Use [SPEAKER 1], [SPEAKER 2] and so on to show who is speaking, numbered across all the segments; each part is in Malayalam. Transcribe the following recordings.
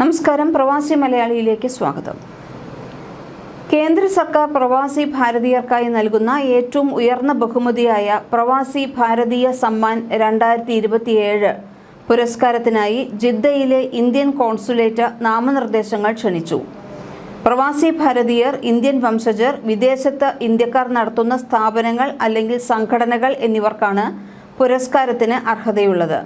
[SPEAKER 1] നമസ്കാരം. പ്രവാസി മലയാളിയിലേക്ക് സ്വാഗതം. കേന്ദ്ര സർക്കാർ പ്രവാസി ഭാരതീയർക്കായി നൽകുന്ന ഏറ്റവും ഉയർന്ന ബഹുമതിയായ പ്രവാസി ഭാരതീയ സമ്മാൻ രണ്ടായിരത്തി ഇരുപത്തിയേഴ് പുരസ്കാരത്തിനായി ജിദ്ദയിലെ ഇന്ത്യൻ കോൺസുലേറ്റ് നാമനിർദ്ദേശങ്ങൾ ക്ഷണിച്ചു. പ്രവാസി ഭാരതീയർ ഇന്ത്യൻ വംശജർ വിദേശത്ത് ഇന്ത്യക്കാർ നടത്തുന്ന സ്ഥാപനങ്ങൾ അല്ലെങ്കിൽ സംഘടനകൾ എന്നിവർക്കാണ് പുരസ്കാരത്തിന് അർഹതയുള്ളത്.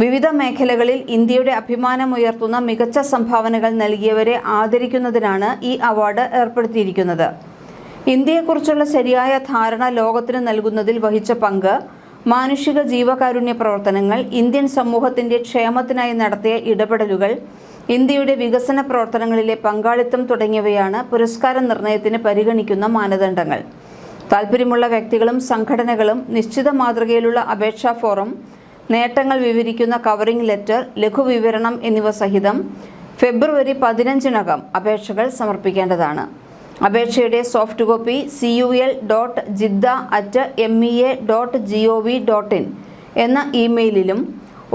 [SPEAKER 1] വിവിധ മേഖലകളിൽ ഇന്ത്യയുടെ അഭിമാനമുയർത്തുന്ന മികച്ച സംഭാവനകൾ നൽകിയവരെ ആദരിക്കുന്നതിനാണ് ഈ അവാർഡ് ഏർപ്പെടുത്തിയിരിക്കുന്നത്. ഇന്ത്യയെക്കുറിച്ചുള്ള ശരിയായ ധാരണ ലോകത്തിന് നൽകുന്നതിൽ വഹിച്ച പങ്ക് മാനുഷിക ജീവകാരുണ്യ പ്രവർത്തനങ്ങൾ ഇന്ത്യൻ സമൂഹത്തിന്റെ ക്ഷേമത്തിനായി നടത്തിയ ഇടപെടലുകൾ ഇന്ത്യയുടെ വികസന പ്രവർത്തനങ്ങളിലെ പങ്കാളിത്തം തുടങ്ങിയവയാണ് പുരസ്കാര നിർണയത്തിന് പരിഗണിക്കുന്ന മാനദണ്ഡങ്ങൾ. താൽപ്പര്യമുള്ള വ്യക്തികളും സംഘടനകളും നിശ്ചിത മാതൃകയിലുള്ള അപേക്ഷാ ഫോറം നേട്ടങ്ങൾ വിവരിക്കുന്ന കവറിംഗ് ലെറ്റർ ലഘുവിവരണം എന്നിവ സഹിതം ഫെബ്രുവരി പതിനഞ്ചിനകം അപേക്ഷകൾ സമർപ്പിക്കേണ്ടതാണ്. അപേക്ഷയുടെ soft copy C U L dot Jeddah at M E A dot G O V dot in എന്ന ഇമെയിലിലും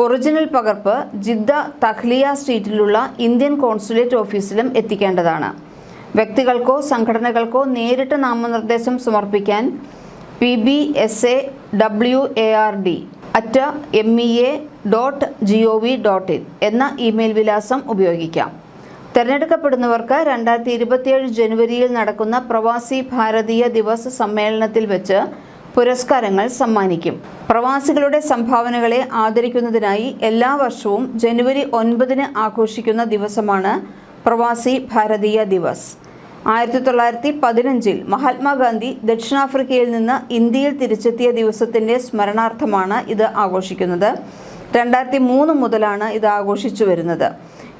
[SPEAKER 1] ഒറിജിനൽ പകർപ്പ് ജിദ്ദ തഹ്ലിയ സ്ട്രീറ്റിലുള്ള ഇന്ത്യൻ കോൺസുലേറ്റ് ഓഫീസിലും എത്തിക്കേണ്ടതാണ്. വ്യക്തികൾക്കോ സംഘടനകൾക്കോ നേരിട്ട് നാമനിർദ്ദേശം സമർപ്പിക്കാൻ P B S A W A R D at M E A dot G O V dot in എന്ന ഇമെയിൽ വിലാസം ഉപയോഗിക്കാം. തിരഞ്ഞെടുക്കപ്പെടുന്നവർക്ക് രണ്ടായിരത്തി ഇരുപത്തിയേഴ് ജനുവരിയിൽ നടക്കുന്ന പ്രവാസി ഭാരതീയ ദിവസ് സമ്മേളനത്തിൽ വെച്ച് പുരസ്കാരങ്ങൾ സമ്മാനിക്കും. പ്രവാസികളുടെ സംഭാവനകളെ ആദരിക്കുന്നതിനായി എല്ലാ വർഷവും ജനുവരി ഒൻപതിന് ആഘോഷിക്കുന്ന ദിവസമാണ് പ്രവാസി ഭാരതീയ ദിവസ്. ആയിരത്തി തൊള്ളായിരത്തി പതിനഞ്ചിൽ മഹാത്മാഗാന്ധി ദക്ഷിണാഫ്രിക്കയിൽ നിന്ന് ഇന്ത്യയിൽ തിരിച്ചെത്തിയ ദിവസത്തിന്റെ സ്മരണാർത്ഥമാണ് ഇത് ആഘോഷിക്കുന്നത്. രണ്ടായിരത്തി മൂന്ന് മുതലാണ് ഇത് ആഘോഷിച്ചു വരുന്നത്.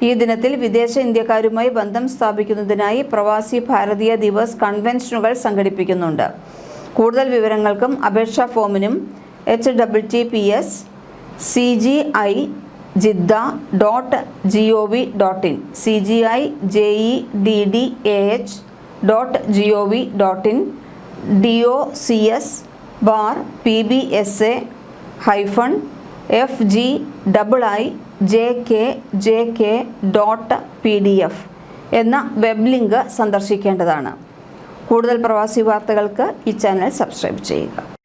[SPEAKER 1] ഈ ദിനത്തിൽ വിദേശ ഇന്ത്യക്കാരുമായി ബന്ധം സ്ഥാപിക്കുന്നതിനായി പ്രവാസി ഭാരതീയ ദിവസ് കൺവെൻഷനുകൾ സംഘടിപ്പിക്കുന്നുണ്ട്. കൂടുതൽ വിവരങ്ങൾക്കും അപേക്ഷാ ഫോമിനും H W T P S C G I Jeddah dot G O V dot in. C G I J E D D A H dot G O V dot in. D O C S bar P B S A hyphen F G double I J K J K dot P D F എന്ന വെബ് ലിങ്ക് സന്ദർശിക്കേണ്ടതാണ്. കൂടുതൽ പ്രവാസി വാർത്തകൾക്ക് ഈ ചാനൽ സബ്സ്ക്രൈബ് ചെയ്യുക.